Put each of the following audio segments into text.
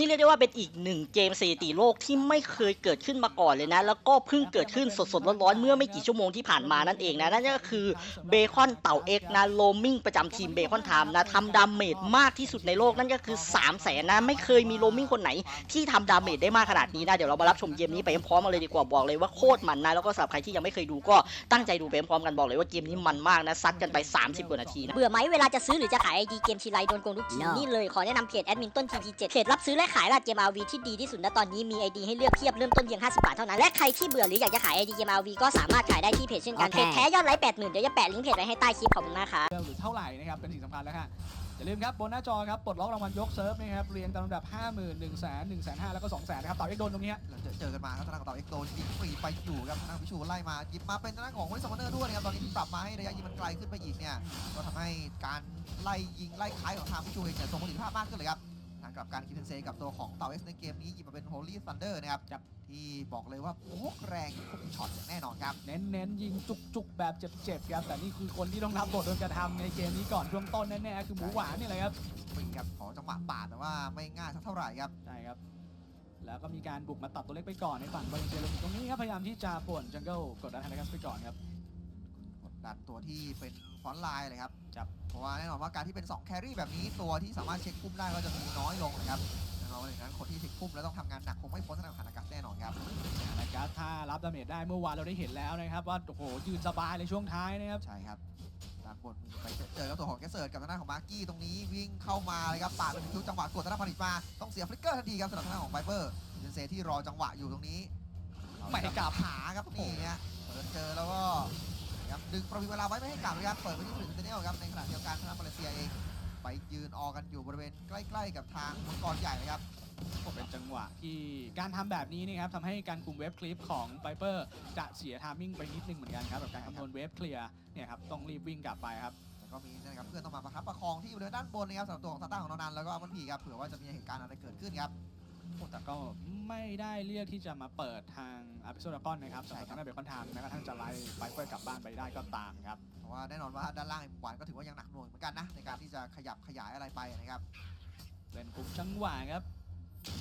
นี่เรียกได้ว่าเป็นอีกหนึ่งเกมสถิติโลกที่ไม่เคยเกิดขึ้นมาก่อนเลยนะ แล้วก็เพิ่งเกิดขึ้นสดๆร้อนๆเมื่อไม่กี่ชั่วโมงที่ผ่านมานั่นเองนะ นั่นก็คือเบคอนเต่าเอ็กนะโลมิงประจำทีมเบคอนไทม์นะทำดาเมจมากที่สุดในโลกนั่นก็คือ3 0 0แสนนะ ไม่เคยมีโลมิงคนไหน ที่ทำดาเมจได้มากขนาดนี้นะ เดี๋ยวเรามารับชมเกมนี้ไปพร้อมๆกันเลยดีกว่าบอกเลยว่าโคตรมันนะแล้วก็สำหรับใครที่ยังไม่เคยดูก็ตั้งใจดูไปพร้อมๆกันบอกเลยว่าเกมนี้มันมากนะซัดกันไป 30กว่านาทีนะเบื่อไหมเวลาจะซื้อหรือจะขายไอดีเกมทีไรโดนโกงทุกทีนี่เลยขอแนะนำเพจแอดมินต้น TP7 เพจรับซื้อและขายราดเกม RV ที่ดีที่สุดณตอนนี้มีไอดีให้เลือกเพียบเริ่มต้นเพียง 50 บาทเท่านั้น และใครที่เบื่อหรืออยากจะขายไอดีเกม RV ก็สามารถขายได้ที่เพจเช่นกันโอเคเพจแท้ยอดไลค์80,000เดี๋ยวจะแปะลิงก์เพจไว้ให้ใต้คลิปขอบคุณมากครับเร็วหรือเท่าไหร่นะครับเป็นสิ่งสำคัญแล้วค่ะอย่าลืมครับบนหน้าจอครับปลดล็อกรางวัลยกเซิร์ฟนะครับเรียงตามลำดับ 5 0 0 0 0 1 0 0 0 0 1 5 0 0 0 0แล้วก็2 0 0 0 0นะครับต่อเอกโดนตรงนี้ฮะเราเจอเจอกันมาครับทางด้านของเต่าเอ็กโดนยิงฟรีไปอยู่ครับทางด้านพิชูไล่มาหยิบมาเป็นทางด้านของวอลิสมอนเนอร์ด้วยนะครับตอนนี้ปรับมาให้ระยะยิงมันไกลขึ้นไปอีกเนี่ยก็ทำให้การไล่ยิงไล่คล้ายของทางพิชูเองเนี่ยทรงประสิทธิภาพมากขึ้นเลยครับทาง กับการคิดเพนเซกับตัวของเต่าเอ็กในเกมนี้หยิบมาเป็นโฮลี่ซันเดอร์นะครับครับที่บอกเลยว่าโคกแรงทุกช็อตอย่างแน่นอนครับ เน้นเน้นๆยิงจุกๆ แบบเจ็บๆครับ แต่นี่คือคนที่ต้องรับบทโดนกระทำในเกมนี้ก่อนช่วงต้นแน่ๆคือหมูหวานนี่แหละครับฟรีครับขอจังหวะปาดแต่ว่าไม่ง่ายสักเท่าไหร่ครับใช่ครับแล้วก็มีการบุกมาตัดตัวเล็กไปก่อนในฝั่งบอลเจลตรงนี้ครับพยายามที่จะป่วนจังเกิลกดดันไฮนัสไปก่อนครับกดดันตัวที่เป็น ฟอนต์ไลน์เลยครับครับเพราะว่าแน่นอนว่าการที่เป็น2แครี่แบบนี้ตัวที่สามารถเช็คพุ่มได้ก็จะมีน้อยลงนะครับดังนั้นคนที่เช็คพุ่มแล้วต้องทำงานหนักคงไม่พ้นทางขานากัสแน่นอนครับนะครับถ้ารับดาเมจได้เมื่อวานเราได้เห็นแล้วนะครับ ว่าโอ้โหยืนสบายในช่วงท้ายนะครับใช่ครับด้านบนไปเจอกับตัวของแกสเซิร์ดกับทางด้านของมาร์กี้ตรงนี้วิ่งเข้ามาเลยครับปาดเป็นคิวจังหวะกดทางด้านผลิตมาต้องเสียฟลิกเกอร์ทันทีครับสำหรับทางด้านของไบเบอร์เจนเซที่รอจังหวะอยู่ตรงนี้ไม่ให้กลับหาครับนี่ฮะเปิดเจอแล้วก็ครับ ดึงประวิงเวลาไว้ไม่ให้กลับเลยครับเปิดไปที่ผลิตเซเนลครับในขณะเดียวกันทางด้านมาเลเซียเองไปยืนออกันอยู่บริเวณใกล้ ๆ กับทางมังกรใหญ่นะครับเป็นจังหวะที่การทำแบบนี้นะครับทำให้การคุมเวฟคลิปของไ i เปอร์จะเสียทามมิ่งไปนิดนึงเหมือนกันครับกับการคำนวณเวฟเคลียร์เนี่ยครับต้องรีบวิ่งกลับไปครับแล้วก็มีนะครับเพื่อนต้องมาประคับประคองที่บริเวณด้านบนนะครับสำหรับตัวของซาต้าของนอนันแล้วก็อัมมันพีครับเผื่อว่าจะมีเหตุการณ์อะไรเกิดขึ้นครับ โอ้แต่ก็ไม่ได้เรียกที่จะมาเปิดทางอาร์พิโซดากอนนะครับสำหรับทางด้านเบคอนทามแม้กระทั่งจะไล่ไ i เปอร์กลับบ้านไปได้ก็ตามครับเพราะว่าแน่นอนว่าด้านล่างหวานก็ถือว่ายังหนักหน่วงเหมือนกันนะในการที่จะขยับขยายอะไรไปนะครับเป็นกลุ่มจังหวะครับ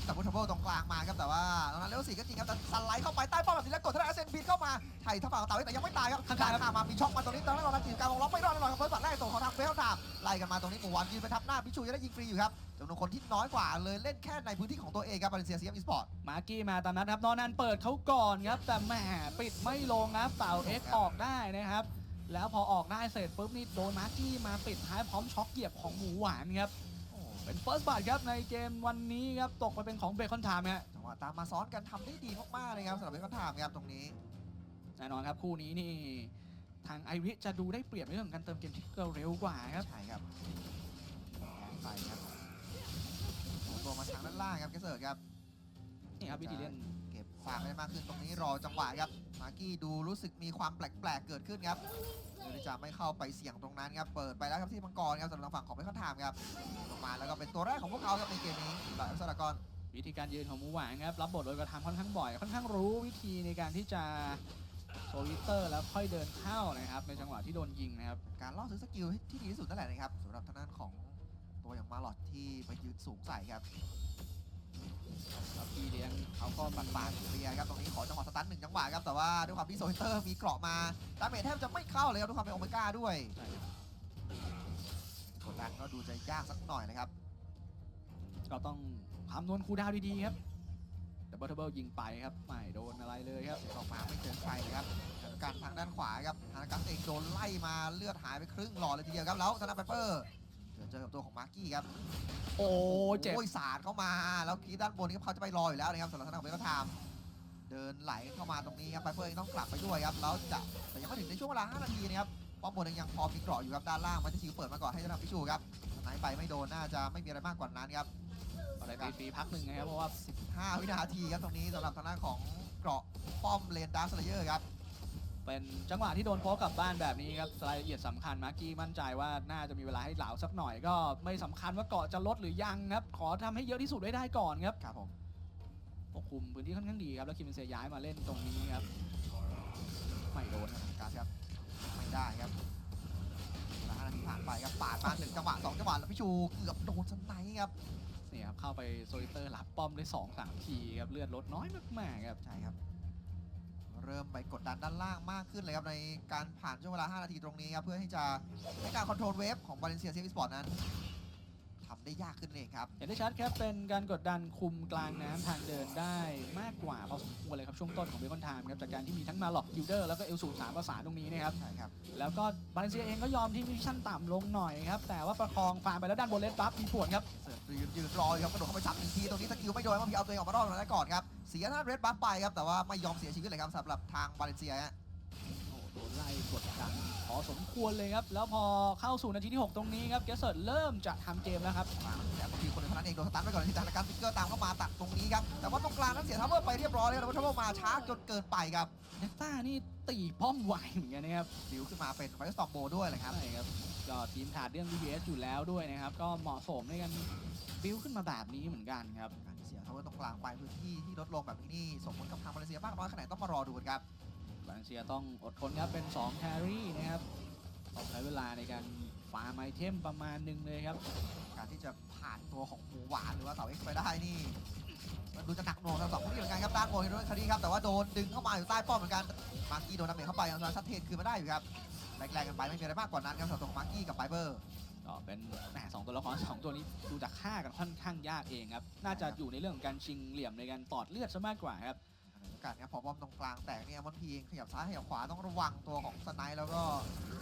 แต่พุทธเบิลตรงกลางมาครับแต่ว่าตอนนั้นเลเวลสี่ก็จริงครับแต่สไลด์เข้าไปใต้ป้อมแบบนี้แล้วกดทางด้านเซนบีเข้ามาไถ่ทัพฝั่งของเต่าแต่ยังไม่ตายครับข้างๆข้ามามีช่องมาตรงนี้ตอนนั้นเราจีบการวงล็อกไม่รอดแน่นอนครับเฟิร์สบัตแรกตัวของทางเฟลทามไล่กันมาตรงนี้หมู่หวานยืนไปทับหน้าพิชูจะได้ยิงฟรีอยู่ครับ จำนวนคนที่น้อยกว่าเลยเล่นแค่ในพื้นที่ของตัวเองครับบาเลนเซียซีเอ็มอีสปอร์ต มาร์กี้มาตามนั้นครับนอนนันเปิดเขาก่อนครับ แต่แหมปิดไม่ลงครับเต่าเอ็กออกได้นะครับ แล้วพอออกได้เสร็จปุ๊บนี่โดนมาร์กี้มาปิดท้ายพร้อมช็อกเหยียบของหมูหวานครับเป็นเฟิร์สบัตครับในเกมวันนี้ครับตกไปเป็นของเบคอนไทม์ฮะจังหวะตามมาซ้อนกันทำได้ดีมากๆเลยครับสำหรับเบคอนไทม์ครับตรงนี้ แน่นอนครับคู่นี้นี่ทางไอริจะดูได้เปรียบในเรื่องของการเติมเกมที่เร็วกว่าครับใช่ครับไปครับหมุน ตัวมาทางด้านล่างครับแกสเซิร์ดครับนี่ครับวิธีเล่นเก็บฝากได้มากขึ้นตรงนี้รอจังหวะครับมาร์กี้ดูรู้สึกมีความแปลกๆเกิดขึ้นครับเดี๋ยวจะไม่เข้าไปเสี่ยงตรงนั้นครับเปิดไปแล้วครับที่มังกรครับสำหรับทางฝั่งของเบคอนไทม์ครับลงมาแล้วก็เป็นตัวแรกของพวกเขาครับในเกมนี้แบบอัลซากอนวิธีการยืนของหมูหวานครับรับบทโดยกระทำค่อนข้างบ่อยค่อนข้างรู้วิธีในการที่จะโซลิเตอร์แล้วค่อยเดินเข้านะครับในจังหวะที่โดนยิงนะครับการล่อซื้อสกิลที่ดีที่สุดนั่นแหละนะครับสำหรับทางด้านของตัวอย่างมาลอด ที่ไปยืนสูงใส่ครับแล้วพี่เลี้ยงเขาก็ก็ปัปัดดปาปาดดเคลียร์ครับตรงนี้ขอจังหวะสตันหนึ่งจังหวะครับแต่ว่าด้วยความที่โซลิเตอร์มีเกราะมาดาเมจแทบจะไม่เข้าเลยครับด้วยความเป็นโอเมก้าด้วยใช่ครับกดดันก็ดูจะยากสักหน่อยนะครับก็ต้องคำนวณคูลดาวน์ดีๆครับดับเบิลทับเบิลยิงไปครับไม่โดนอะไรเลยครับออกมาไม่เจอใครเลยครับการทางด้านขวาครับฮานากัสเองโดนไล่มาเลือดหายไปครึ่งหลอดเลยทีเดียวครับแล้วธนาไพเปอร์ เจอเจอกับตัวของมาร์กี้ครับโอ้เจ็บโอ้ยสาดเข้ามาแล้วคีด้านบนครับเขาจะไปรออยู่แล้วนะครับสำหรับธนาของเบลทามเดินไหลเข้ามาตรงนี้ครับไพเปอร์เองต้องกลับไปด้วยครับแล้วจะแต่ยังไม่ถึงในช่วงเวลา5นาทีนะครับป้อมบนเองยังพอมีเกราะอยู่ครับด้านล่างมันจะชิวเปิดมาก่อนให้ธนาพิชูครับไหนไปไม่โดนน่าจะไม่มีอะไรมากกว่านั้นครับอะไรไปฟรีพักหนึ่งนะครับเพราะว่า5วินาทีครับตรงนี้สำหรับทางด้านของเกราะป้อมเลนดาร์สเลเยอร์ครับ เป็นจังหวะที่โดนโพกกลับบ้านแบบนี้ครับรายละเอียดสำคัญมาร์กี้มั่นใจว่าน่าจะมีเวลาให้เหลาสักหน่อยก็ไม่สำคัญว่าเกาะจะลดหรือยังครับ ขอทำให้เยอะที่สุดไว้ได้ก่อนครับครับผมปกคลุมพื้นที่ค่อนข้างดีครับแล้วคิมเบนเซย้ายมาเล่นตรงนี้ครับไม่โดนครับการครับไม่ได้ครับเวลา5นาทีผ่านไปครับปาดมาหนึ่งจังหวะสองจังหวะแล้วพี่ชูเกือบโดนสไนด์ครับนี่ครับเข้าไปโซลิเตอร์รับป้อมได้2 3ทีครับเลือดลดน้อยมากๆครับ ใช่ครับ เริ่มไปกดดันด้านล่างมากขึ้นเลยครับในการผ่านช่วงเวลา 5 นาทีตรงนี้ครับเพื่อที่จะให้การคอนโทรลเวฟของบาเลนเซียเซฟิสปอร์ตนั้น ได้ยากขึ้นเองครับเห็นได้ชัดครับเป็นการกดดันคุมกลางน้ำทางเดินได้มากกว่าพอสมควรเลยครับช่วงต้นของเบคอนไทม์ครับจากการที่มีทั้งมาล็อกกิลเดอร์แล้วก็เอลสูสามประสานตรงนี้นะครับใช่ครับแล้วก็บาเลนเซียเองก็ยอมที่มิชชั่นต่ำลงหน่อยครับแต่ว่าประคองฟาร์มไปแล้วด้านบนเลสบัฟมีผลครับเสิร์ฟยืนยืนรออยู่ครับกระโดดเข้าไปซับหนึ่งทีตรงนี้สกิลไม่โดนมันพีเอาตัวเองออกมารอดตรงนั้นก่อนครับเสียท่านเรดบัฟไปครับแต่ว่าไม่ยอมเสียชีวิตเลยครับสำหรับทางบาเลนเซียฮะ โอ้โหโดนไล่กดดันพอสมควรเลยครับ แล้วพอเข้าสู่นาทีที่ 6 ตรงนี้ครับเกสเซิร์ตเริ่มจะทำเกมแล้วครับแต่บางทีคนหนึ่งเท่านั้นเองโดนสตันไปก่อนที่สถานการณ์ฟิกเกอร์ตามเข้ามาตัดตรงนี้ครับ แต่ว่าตรงกลางนั้นเสียทัพเวอร์ไปเรียบร้อยแล้วแต่ว่าทัพเวอร์มาช้าจนเกินไปครับเนต้านี่ตีป้อมไหวเหมือนกันนะครับดิวขึ้นมาเป็นไฟสตอมโบด้วยเลยครับใช่ครับก็ทีมขาดเรื่อง DPS อยู่แล้วด้วยนะครับ ก็เหมาะสมในการบิวขึ้นมาแบบนี้เหมือนกันครับการที่เสียทัพเวอร์ตรงกลางไปพื้นที่ที่ลดลงแบบนี้นี่ส่งผลกับทางมาเลเซียมากน้อยขนาดไหนต้องมารอดูกันครับ บาเลนเซียต้องอดทนครับเป็น2แครี่นะครับต้องใช้เวลาในการฟาร์มไอเทมประมาณหนึงเลยครับ การที่จะผ่านตัวของหมูหวานหรือว่าเต่าเอ็กซ์ไปได้นี่มันดูจะหนักหน่วงทั้งสองคนนี้เหมือนกันครับด้านบนเฮโร่คดีครับแต่ว่าโดนดึงเข้ามาอยู่ใต้ป้อมเหมือนกันมาร์กี้โดนดาเมจเข้าไปยังชัดเทนคืนมาได้อยู่ครับแรงๆกันไปไม่มีอะไรมากกว่านั้นครับสำหรับตัวของมาร์กี้กับไฟเบอร์ก็เป็นแหมสองตัวละครสองตัวนี้ดูจะฆ่ากันค่อนข้างยากเองครับ น่าจะอยู่ในเรื่องของการชิงเหลี่ยมในการตอดเลือดซะมากกว่าครับโอ กาสครับพอป้อมตรงกลางแตกเนี่ยมันพีเองขยับซ้ายขยับขวาต้องระวังตัวของสไนด์แล้วก็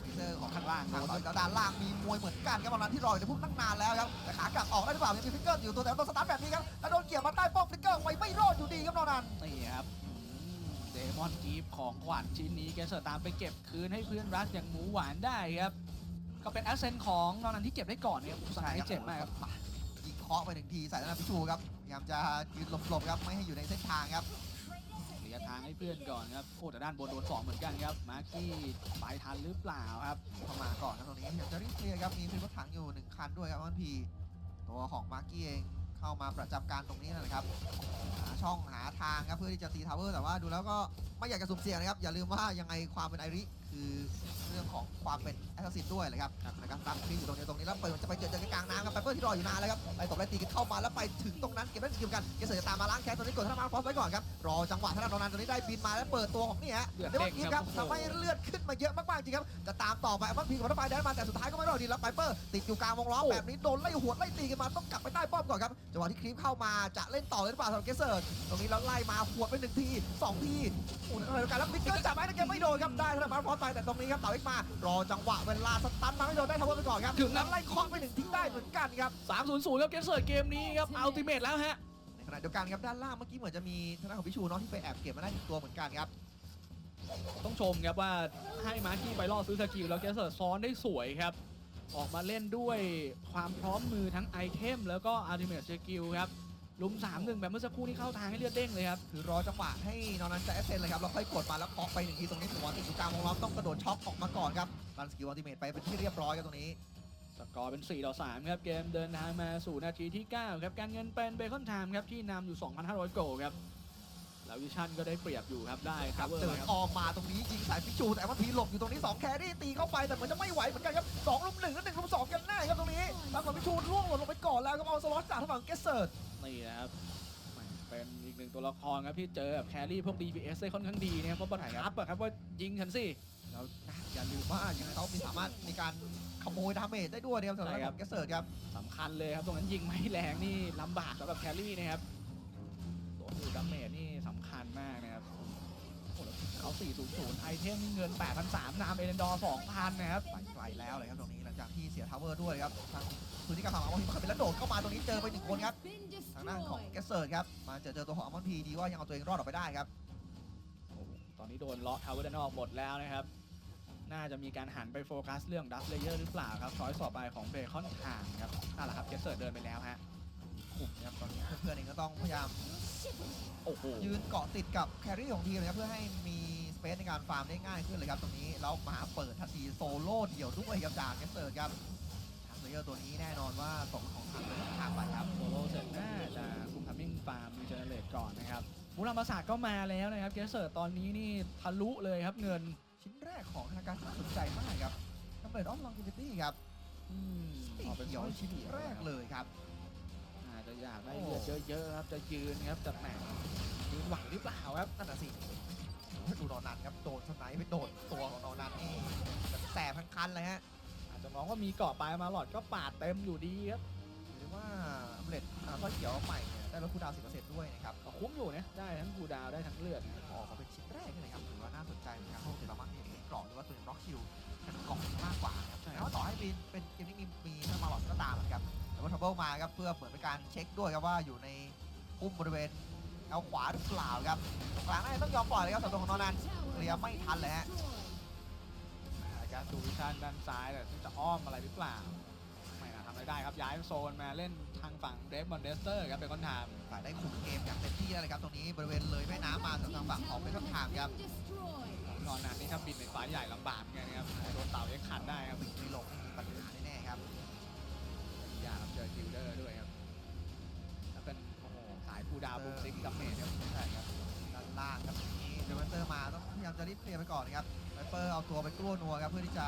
ฟีเซอร์ของข้างล่างทางแล้วด้านล่างมีมวยเหมือนกันครับบอลนั้นที่รออยู่ในพุ่งตั้งนานแล้วครับแต่ขากลับออกได้หรือเปล่ายังมีฟิกเกอร์อยู่ตัวแต่ว่าโดนสตาร์ทแบบนี้ครับแล้วโดนเกี่ยวมาใต้ป้อมฟิกเกอร์ไว้ไม่รอดอยู่ดีครับนอนันนี่ครับเดมอนกีฟของขวัญชิ้นนี้แกเสิร์ตตามไปเก็บคืนให้เพื่อนรักอย่างหมูหวานได้ครับก็เป็นแอสเซนต์ของนอนันที่เก็บได้ก่อนเนี่ยสไนด์เจ็บมากครับยิงเคาะไปหนึ่งทีใส่แล้วนะพิชูครับพยายามจะยืนหลบๆครับไม่ให้อยู่ในเส้นทางครับเหลีย ทางให้เพื่อนก่อนครับโอ้แต่ด้านบนโดนสองเหมือนกันครับมาร์กี้ไปทันหรือเปล่าครับเข้ามาก่อนนะตรงนี้พยายามจะรีบเคลียร์ครับมีฟิลรถถังอยู่หนึ่งคันด้วยครับมันพีตัวของมาร์กี้เองเข้ามาประจำการตรงนี้นั่นะครับหาช่องหาทางครับเพื่อที่จะตีทาวเวอร์แต่ว่าดูแล้วก็ไม่อยากจะสุ่มเสี่ยงนะครับอย่าลืมว่ายังไงความเป็นไอริคือเรื่องของความเป็นแอสซัสด้วยเลยครับนะครับตามคลิปอยู่ตรงนี้ตรงนี้แล้วเปิดจะไปเจอเจอกันกลางน้ำครับ เปิดที่รออยู่นานแล้วครับไล่ตบไล่ตีกันเข้ามาแล้วไปถึงตรงนั้นเก็บได้สกิลกันเกสเซอร์จะตามมาล้างแค้นตรงนี้กดธนามาฟอสไว้ก่อนครับรอจังหวะธนาโดนันตรงนี้ได้บินมาแล้วเปิดตัวของนี่ฮะเลือดเดี๋ยวเด้งอีฟคครัรับบโอ้โหทำให้เลือดขึ้นมาเยอะมากๆจริงครับจะตามต่อไปมันพีกับรถไฟแดนมาแต่สุดท้ายก็ไม่รอดดีแล้วไปเปอร์ติดอยู่กลางวงล้อแบบนี้โดนไล่หัวดไล่ตีกันมาต้องกลับไปใต้ป้อมก่อนครับจังหวะที่คลิปเข้ามาจะเล่นต่อเลยหรือเปล่าสำหรับเกสเซอร์ตรงนี้แล้วไล่มาหัวดไปหนึ่งทีสองทีโอ้โหอะไรกันแล้วฟิกเกอร์จับไว้แต่แกไม่โดนครับได้ธนามาฟอสไปแต่ตรงนี้ครับเต่าเอ็กมารอจังหวะเวลาสตันมาไม่โดนได้ทาวเวอร์ไปก่อนครับถึงนะแล้วไล่เคาะไปหนึ่งทีได้เหมือนกันครับ300ครับเกสเซิร์ตเกมนี้ครับอัลติเมทแล้วฮะในขณะเดียวกันครับด้านล่างเมื่อกี้เหมือนจะมีทางด้านของพิชูเนาะที่ไปแอบเก็บมาได้หนึ่งตัวเหมือนกันครับต้องชมครับว่าให้มาร์กี้ไปล่อซื้อสกิลแล้วเกสเซิร์ตซ้อนได้สวยครับ ออกมาเล่นด้วยความพร้อมมือทั้งไอเทมแล้วก็อัลติเมทสกิลครับลุม3 1แบบเมื่อสักครู่ที่เข้าทางให้เลือดเด้งเลยครับคือรอจังหวะให้นอนนั้นจะเอเซนเลยครับแล้วค่อยกดมาแล้วเคาะไปหนึ่งทีตรงนี้ถึงวันติดอยู่กลางวงล้อมต้องกระโดดช็อคออกมาก่อนครับรันสกิลอัลติเมทไปเป็นที่เรียบร้อยครับตรงนี้ สกอร์เป็น 4 ต่อ 3 ครับ เกมเดินทางมาสู่นาทีที่ 9 ครับ การเงินเป็นเบคอนไทม์ครับ ที่นำอยู่ 2,500 โกลครับ แล้ววิชั่นก็ได้เปรียบอยู่ครับ ได้คครัรับบเวอเดิร์นครับออกมาตรงนี้ยิงสายพิชูแต่ว่าพีหลบอยู่ตรงนี้ 2 แครี่ตีเข้าไปแต่เหมือนจะไม่ไหวเหมือนกันครับ2ลุมหนึ่งแล้วหนึ่งลุมสองกันแน่ครับตรงนี้ทางฝั่งพิชูล่วงหล่นลงไปก่อนแล้วครับเอาสล็อตจากทางฝั่งเกสเซิร์ตนี่นะครับแหม่เป็นอีกหนึ่งตัวละครครับที่เจอแบบแครี่พวก DPS ได้ค่อนข้างดีนะครับเพราะบัตทับอะครับว่ายิงฉันสิแล้วอย่าลืมว่ายังไงเขามีสามารถในการข โมยดาเมจได้ด้วยนะครับสำหรับใช่ครับเกสเซิร์ตครับสำคัญเลยครับตรงนั้นยิงไม่แรงนี่ลำบากสำหรับแครี่นะครับตัวดูดาเมจนี่สำคัญมากนะครับโอ้แล้วเขา400ไอเทมนี่เงิน 8,300นามเอเลนดอร์2,000นะครับไปไกลแล้วเลยครับตรงนี้หลังจากที่เสียทาวเวอร์ด้วยครับทางพื้นที่การฝั่งของอัลมอนพีเป็นแล้วโดดเข้ามาตรงนี้เจอไปหนึ่งคนครับทางด้านของเกสเซิร์ตครับมาเจอเจอตัวของอัลมอนพีดีว่ายังเอาตัวเองรอดออกไปได้ครับโอ้โหตอนนี้โดนเลาะทาวเวอร์ด้านนอกหมดแล้วนะครับ น่าจะมีการหันไปโฟกัสเรื่องดับเลเยอร์หรือเปล่าครับช้อยสอบไปของเบคอนทางครับนั่นแหละครับเกสเซิร์ตเดินไปแล้วฮะกลุ่มนะครับตอนนี้เพื่อนๆเองก็ต้องพยายามโอ้โหยืนเกาะติดกับแครี่ของทีมนะครับเพื่อให้มีสเปซในการฟาร์มได้ง่ายขึ้นเลยครับตรงนี้แล้วมาเปิดทันทีโซโล่เดี่ยวด้วยกับจากเกสเซิร์ตครับทางเลเยอร์ตัวนี้แน่นอนว่าตกเป็นของทางเลยทางไปครับโซโล่เสร็จน่าจะคุมทัมมิ่งฟาร์มมีเจเนเรตก่อนนะครับมูรามาศาสตร์ก็มาแล้วนะครับเกสเซิร์ตตอนนี้นี่ทะลุเลยครับเงิน ชิ้นแรกของธนาคารน่าสนใจมากครับทำเปิดออฟลองกิวิตี้ครับอืมสีออกเป็นเขียวช้อยชิ้นเขียวแรกเลยครับน่าจะอยากได้เลือดเยอะๆครับจะยืนครับจะแหมยืนไหวหรือเปล่าครับนั่นน่ะสิโอ้ยดูนอนันครับโดนสไนป์ไปโดนตัวของนอนันนี่แบบแสบทั้งคันเลยฮะอาจจะมองว่ามีเกาะปลายมาหลอดก็ปาดเต็มอยู่ดีครับหรือว่าเบลดอ่าข้อเขียวใหม่เนี่ย ได้ลดคูลดาวน์10%ด้วยนะครับก็คุ้มอยู่นะได้ทั้งกูดาวได้ทั้งเลือดนะออกมาเป็นชิ้นแรกเลยนะครับถือว่าน่าสนใจนะครับเพราะปกติเรามักมีเป็นกล่องหรือว่าตัวร็อกคิวเป็นกล่องมากกว่านะครับแล้วาต่อให้เป็นเป็นเกมนี้มีมีเพิ่มมาหลอดก็ตามนะครับแต่ว่าทับเบิลมาครับเพื่อเหมือนเป็นการเช็คด้วยครับว่าอยู่ในพุ่มบริเวณเอาขวาหรือเปล่าครับตรงกลางน่าจะต้องยอมปล่อยเลยครับสำหรับตัวของนอนันเคลียร์ไม่ทันเลยฮะการดูวิชั่นด้านซ้ายแต่จะอ้อมอะไรหรือเปล่า ไม่น่าทำอะไรได้ครับย้ายโซนมาเล่นทางฝั่งเดฟมอนเดสเตอร์ครับเป็นคนทฝ่ายได้คุมเกมอย่างเต็มที่แล้วเลยครับตรงนี้บริเวณเลยแม่น้ำมาสำหรับทางฝั่งของเป็นต้นทางครับำนอนนานนี่ถ้าบินในฟ้าใหญ่ลำบากไงนะครับโดนเต่าเอ็กขัดได้ครับมีลงมีปัญหาแน่ๆครับยากครับเจอจิลเดอร์ด้วยครับแล้วเป็นโอ้โหสายกูดาวบุกซิกกับเมทครับใช่ครับด้านล่างครับตรงนี้เดวันเตอร์มาต้องพยายามจะรีบเคลียร์ไปก่อนนะครับไวเปอร์เอาตัวไปกลัวนัวครับเพื่อที่จะ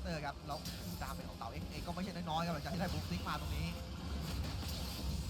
เคลียร์เตอร์ครับแล้วดามเป็นของเต่าเอ็กเองก็ไม่ใช่น้อยๆครับหลังจากที่ได้บุ๊กซิกมาตรงนี้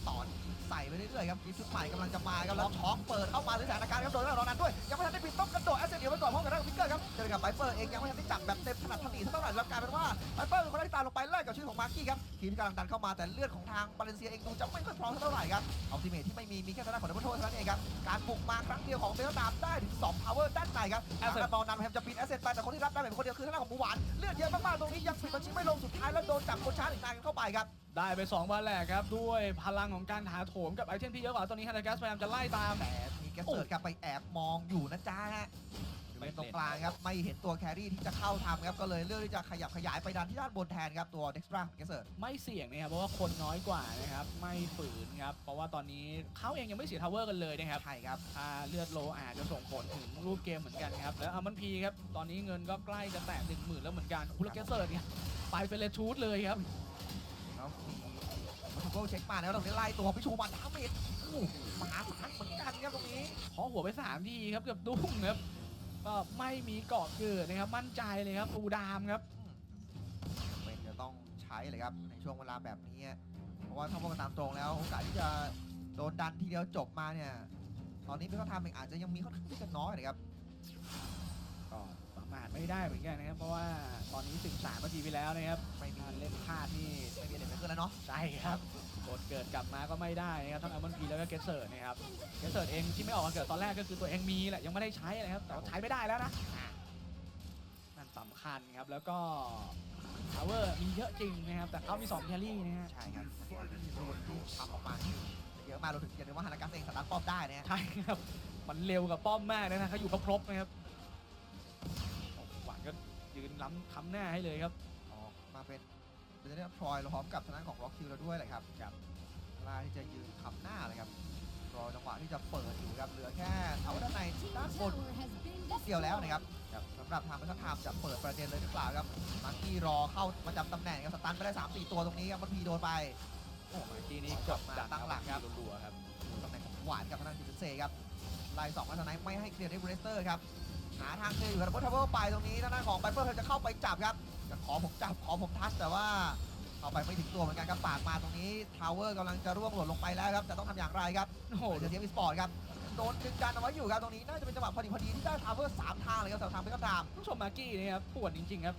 ต่อนใส่ไปเรื่อยๆครับกิฟต์ชุดใหม่กำลังจะมาครับแล้วช็อกเปิดเข้ามาในสถานการณ์ครับโดนแล้วรอนั้นด้วยยังไม่ทันได้ปิดต้องกระโดดแอสเซนเดียวไปก่อนพร้อมกับด้านฟิกเกอร์ครับเจอกับไบเปอร์เองยังไม่ทันได้จับแบบเต็ม ถนัดถนีเท่าไหร่แล้วกลายเป็นว่าไวเปอร์เป็นคนแรกที่ตามลงไปแลกกับชื่อของมาร์กี้ครับทีมกำลังดันเข้ามาแต่เลือดของทางบาเลนเซียเองดูจะไม่ค่อยพร้อมเท่าไหร่ครับอัลติเมทที่ไม่มีมีแค่ทางด้านของดับเบิลโทษเท่านั้นเองครับการบุกมาครั้งเดียวของเบลตามได้ถึง2 power ด้านในครับแอสเซนบอลนำแฮมจะปิดแอสเซนไปแต่คนที่รับได้เป็นคนเดียวคือทางด้านของหมูหวานเลือดเยอะมากๆตรงนี้ยังปิดบัญชีไม่ลงสุดท้ายแล้วโดนจับคนช้าหนึ่งนายกันเข้าไปครับได้ไป2วันแหลกครับด้วยพลังของการถาโถมกับไอเทมที่เยอะกว่าตอนนี้ฮันเดอร์กัสพยายามจะไล่ตามแต่มีแกสเซิร์ดครับไปแอบมองอยู่นะจ๊ะฮะบริ เวณตรงกลางครับไม่เห็นตัวแครี่ที่จะเข้าทำครับก็เลยเลือกที่จะขยับขยายไปดันที่ด้านบนแทนครับตัวเด็กซ์ตร้าของแกสเซิร์ดไม่เสี่ยงนะครับเพราะว่าคนน้อยกว่านะครับไม่ฝืนครับเพราะว่าตอนนี้เขาเองยังไม่เสียทาวเวอร์กันเลยนะครับใช่ครับถ้าเลือดโลอาจจะส่งผลถึงรูปเกมเหมือนกันครับแล้วอามันพีครับตอนนี้เงินก็ใกล้จะแตะหนึ่งหมื่นแล้วเหมือนกันอุลเกสเซิร์ตเนี่ยไปเฟเลชูดเลยครับแล้วมีมาทูโกเช็คมาแล้วตรงนี้ไล่ตัวพิชูมาดาเมจโอ้โหมหาศาลเหมือนกันครับตรงนี้ขอหัวไปสามทีครับเกือบดุ้งครับ ก็ไม่มีเกาะเกิดนะครับมั่นใจเลยครับปูดามครับเป็นจะต้องใช้เลยครับในช่วงเวลาแบบนี้ เพราะว่าถ้าว่ากันตามตรงแล้วโอกาสที่จะโดนดันทีเดียวจบมาเนี่ย ตอนนี้เป็นเขาทำเองอาจจะยังมีค่อนข้างที่จะน้อยนะครับก็ประมาทไม่ได้เหมือนกันนะครับ เพราะว่าตอนนี้13นาทีไปแล้วนะครับไม่มีการเล่นพลาดนี่ไม่มีอะไรเกิดขึ้นแล้วเนาะใช่ครับ กดเกิดกลับมาก็ไม่ได้นะครับทั้งอามันพีแล้วก็เกสเซิร์ตนะครับเกสเซิร์ตเองที่ไม่ออกมาเกิดตอนแรกก็คือตัวเองมีแหละยังไม่ได้ใช้นะครับแต่ว่าใช้ไม่ได้แล้วนะอะนั่นสำคัญครับแล้วก็พาวเวอร์มีเยอะจริงนะครับแต่เขามี2แครี่นะฮะใช่ครับรูนที่ทำออกมานี่เยอะมากเราถึงอย่าลืมว่าฮานากัสเองสตาร์ทป้อมได้นะฮะใช่ครับมันเร็วกับป้อมมากเลยนะเขาอยู่ครบๆนะครับโอ้โหหวานก็ยืนล้ำค้ำหน้าให้เลยครับออกมาเป็น เป็นเรื่องพลอยพร้อมกับทางด้านของร็อกคิวเราด้วยแหละครับครับกล้าที่จะยืนทำหน้าเลยครับรอจังหวะที่จะเปิดอยู่ครับเหลือแค่เอาไว้ด้านในด้านบนนิดเดียวแล้วนะครับสำหรับทางพัฒนธรรมจะเปิดประเด็นเลยหรือเปล่าครับมาร์กี้รอเข้าประจำตำแหน่งครับสตันไปได้3 4ตัวตรงนี้ครับมันพีโดนไปโอ้โหทีนี้กดดันตั้งหลักครับรัวๆครับตำแหน่งของหวานกับทางด้านจิมเซ่ครับไล่สองมาทางไหนไม่ให้เคลียร์ได้บรสเตอร์ครับหาทางเคลียร์อยู่ครับทัพเบิลไปตรงนี้ทางด้านของไบเปอร์จะเข้าไปจับครับ จะขอผมจับขอผมทัชแต่ว่าเข้าไปไม่ถึงตัวเหมือนกันครับปากมาตรงนี้ทาวเวอร์กำลังจะร่วงหล่นลงไปแล้วครับจะต้องทำอย่างไรครับโอ้โหโอ้เดเทียมสปอร์ตครับโดนดึงดันเอาไว้อยู่ครับตรงนี้น่าจะเป็นจังหวะพอดีพอดีที่ได้ทาวเวอร์สามทางเลยครับสามทางเพชรตามผู้ชมมากกี้นี่ครับปวดจริงๆครับ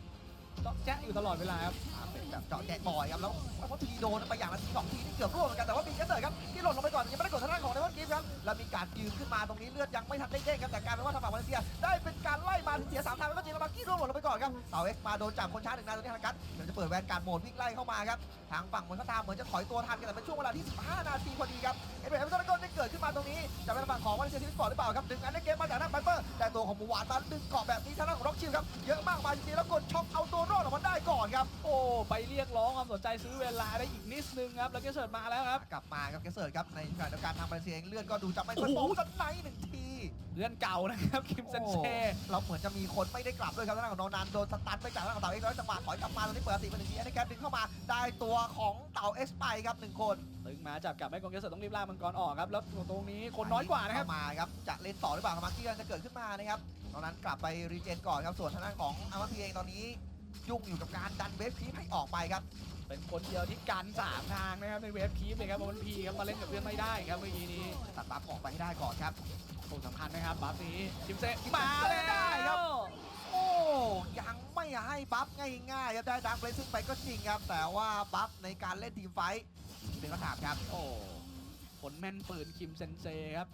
ต้องแจ๊ะอยู่ตลอดเวลาครับ มาเป็นแบบเจาะแจกบ่อยครับ แล้วพอทีโดนไปอย่างละทีสองทีนี่เกือบร่วงเหมือนกัน แต่ว่ามีแค่เตอร์ครับที่หล่นลงไปก่อนยังไม่ได้กดทางด้านของเดวอนกิฟครับ แล้วมีการยืนขึ้นมาตรงนี้เลือดยังไม่ทันได้เด้งครับ แต่การเป็นว่าทางฝั่งมาเลเซีย ได้เป็นการไล่มาเสียสามทางแล้วก็จริงแล้วมากี้ร่วงหล่นลงไปก่อนครับเสาเอ็กมาโดนจับคนช้าหนึ่งนายตรงนี้ฮานักัสเดี๋ยวจะเปิดแวนการโหมดวิ่งไล่เข้ามาครับ ทางฝั่งมือนเขาตามเหมือนจะถอยตัวทันกันแต่เป็นช่วงเวลาที่ 15 นาทีพอดีครับ เอ็นเอ็มซาร์กอนได้เกิดขึ้นมาตรงนี้จะเป็นฝั่งของมาเลเซียทีมสปอร์ตหรือเปล่าครับดึงอันในเกมมาจากทาไบเปอร์แต่ตัวของหมูหวานมาดึงเกาะแบบนี้ทางด้านของร็อกชิลครับเยอะมากมาจริงๆแล้วกดช็อคเอาตัวรอดออกมาได้ก่อนครับ โอ้ไปเรียกร้องความสนใจซื้อเวลาได้อีกนิดนึงครับ แล้วเกสเซิร์ตมาแล้วครับ กลับมาครับแกเสิร์ตครับในขณะเดียวกันทางมาเลเซียเองเลื่อนก็ดูจะไม่ค่อยโป๊ะสักไหนหนึ่งทีเลื่อนเก่านะครับคิมเซนเช่เราเหมือนจะมีคนไม่ได้กลับด้วยครับทางด้านของนอนนันโดนสตันไปจากทางของเต่าเอ็กซ์แล้วจังหวะถอยกลับมาตรงนี้เปิดสีมาหนึ่งทีอันนี้แกดึงเข้ามาได้ตัวของเต่าเอ็กซ์ไปครับหนึ่งคนตึงมาจับกลับไม่กองเกสเซิร์ตต้องรีบล่ามังกรออกครับ แล้วตรงนี้คนน้อยกว่านะครับ เข้มาครับจะเล่นต่อหรือเปล่าครับมาร์กี้กำลังจะเกิดขึ้นมานะครับตอนนั้นกลับไปรีเจนก่อนครับส่วนทางด้านของอาร์พีเองตอนนี้ ยุ่งอยู่กับการดันเวฟพีให้ออกไปครับ เป็นคนเดียวที่กันสามทางนะครับในเวฟคีฟเลยครับบนพีครับมาเล่นกับเพื่อนไม่ได้ครับเมื่อกี้นี้ตัดบัฟออกไปให้ได้ก่อนครับโอ้สำคัญนะครับบัฟนี้จิมเซจิมเซ่มาเลยได้ครับโอ้ยังไม่ให้บัฟง่ายๆครับได้ดักเบรซิ่งไปก็จริงครับ แต่ว่าบัฟในการเล่นทีมไฟท์เป็นคำถามครับ โอ้ผลแม่นปืนคิมเซนเซครับ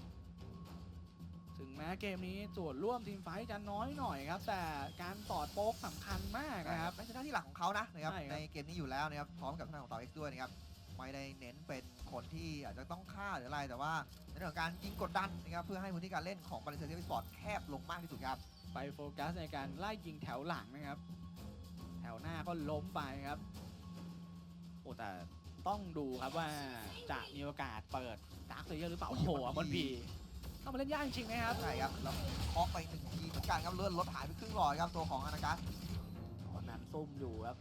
ถึงแม้เกมนี้ส่วนร่วมทีมไฟท์จะน้อยหน่อยครับ แต่การตอดโป๊กสำคัญมากนะนะคครัรับบไม่ใช่หน้าที่หลักของเขานะนะครับใช่ครับ ในเกมนี้อยู่แล้วนะครับพร้อมกับทางด้านของเต่าเอ็กซ์ด้วยนะครับไม่ได้เน้นเป็นคนที่อาจจะต้องฆ่าหรืออะไรแต่ว่าในเรื่องของการยิงกดดันนะครับเพื่อให้พื้นที่การเล่นของบาเลเซียเทปสปอร์ตแคบลงมากที่สุดครับ ไปโฟกัสในการไล่ยิงแถวหลังนะครับ แถวหน้าก็ล้มไปครับ โอ้แต่ต้องดูครับว่าจะมีโอกาสเปิดดาร์คเลเยอร์หรือเปล่า โอ้โหอัมบอลพี เข้ามาเล่นยากจริงๆนะครับ ใช่ครับแล้วเคาะไปหนึ่งทีเหมือนกันครับเลื่อนรถหายไปครึ่งหลอดครับตัวของอนากัสตอนนั้นซุ่มอยู่ครับ